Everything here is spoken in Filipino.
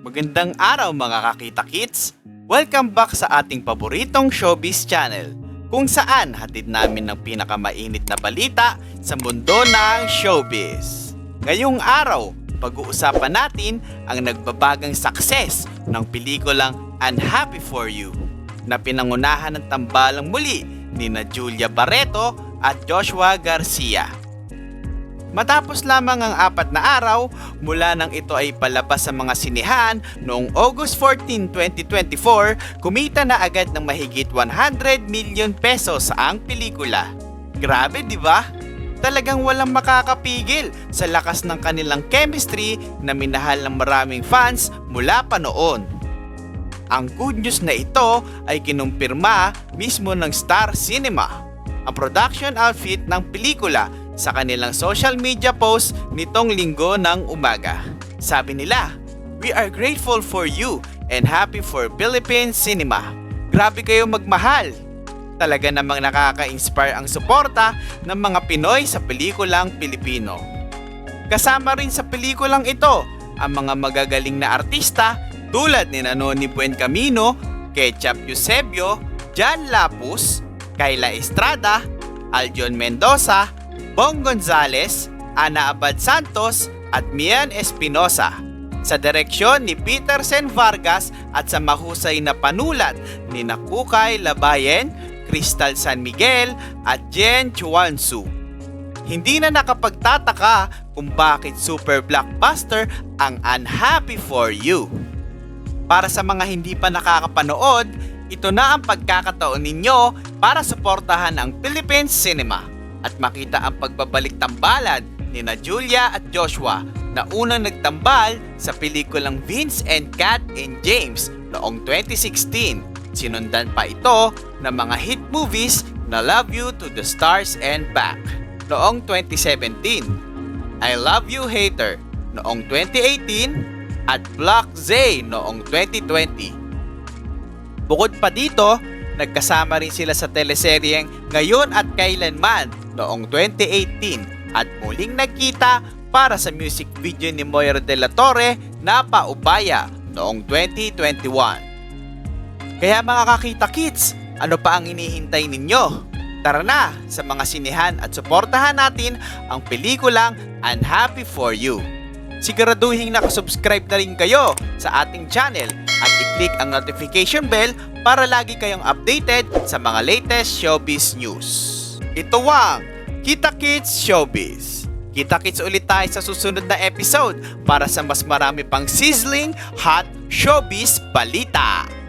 Magandang araw mga kakita kits! Welcome back sa ating paboritong showbiz channel kung saan hatid namin ng pinakamainit na balita sa mundo ng showbiz. Ngayong araw, pag-uusapan natin ang nagbabagang success ng pelikulang Unhappy For You na pinangunahan ng tambalang muli ni na Julia Barreto at Joshua Garcia. Matapos lamang ang apat na araw mula nang ito ay palabas sa mga sinihan noong August 14, 2024, kumita na agad ng mahigit 100 million pesos ang pelikula. Grabe, di ba? Talagang walang makakapigil sa lakas ng kanilang chemistry na minahal ng maraming fans mula pa noon. Ang good news na ito ay kinumpirma mismo ng Star Cinema, ang production outfit ng pelikula sa kanilang social media post nitong linggo ng umaga. Sabi nila, We are grateful for you and happy for Philippine cinema. Grabe kayo magmahal. Talaga namang nakaka-inspire ang suporta ng mga Pinoy sa pelikulang Pilipino. Kasama rin sa pelikulang ito ang mga magagaling na artista tulad ni Noni Buencamino, Ketchup Eusebio, Jan Lapus, Kayla Estrada, Aljon Mendoza, Bong Gonzales, Ana Abad Santos at Mian Espinosa. Sa direksyon ni Peter Sen Vargas at sa mahusay na panulat ni Nakukay Labayen, Crystal San Miguel at Jen Chuansu. Hindi na nakapagtataka kung bakit super blockbuster ang Unhappy For You. Para sa mga hindi pa nakakapanood, ito na ang pagkakataon ninyo para suportahan ang Philippine cinema at makita ang pagbabalik tambalan ni na Julia at Joshua na unang nagtambal sa pelikulang Vince and Kat and James noong 2016. Sinundan pa ito ng mga hit movies na Love You to the Stars and Back noong 2017, I Love You Hater noong 2018 at Block Z noong 2020. Bukod pa dito, nagkasama rin sila sa teleseryeng Ngayon at Kailanman noong 2018 at muling nagkita para sa music video ni Moira de la Torre na Paubaya noong 2021. Kaya mga kakita kids, ano pa ang inihintay ninyo? Tara na sa mga sinihan at suportahan natin ang pelikulang Unhappy For You. Siguraduhin nakasubscribe na rin kayo sa ating channel at i-click ang notification bell para lagi kayong updated sa mga latest showbiz news. Ito ang Kita Kids Showbiz. Kita kits ulit tayo sa susunod na episode para sa mas marami pang sizzling hot showbiz balita.